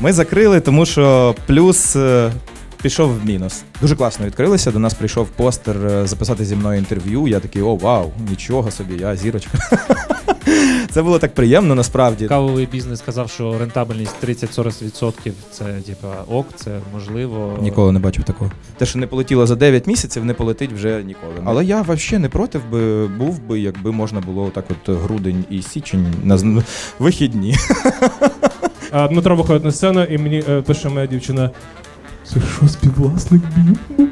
Ми закрили, тому що плюс е, пішов в мінус. Дуже класно відкрилися. До нас прийшов постер е, записати зі мною інтерв'ю. Я такий, о, вау, нічого собі, я зірочка. Це було так приємно насправді. Кавовий бізнес сказав, що рентабельність 30-40% це типа ок, це можливо. Ніколи не бачив такого. Те, що не полетіло за 9 місяців, не полетить вже ніколи. Але я взагалі не проти би був би, якби можна було так от грудень і січень на з- вихідні. А Дмитро виходить на сцену, і мені е, пише моя дівчина. Це що, співвласник бів?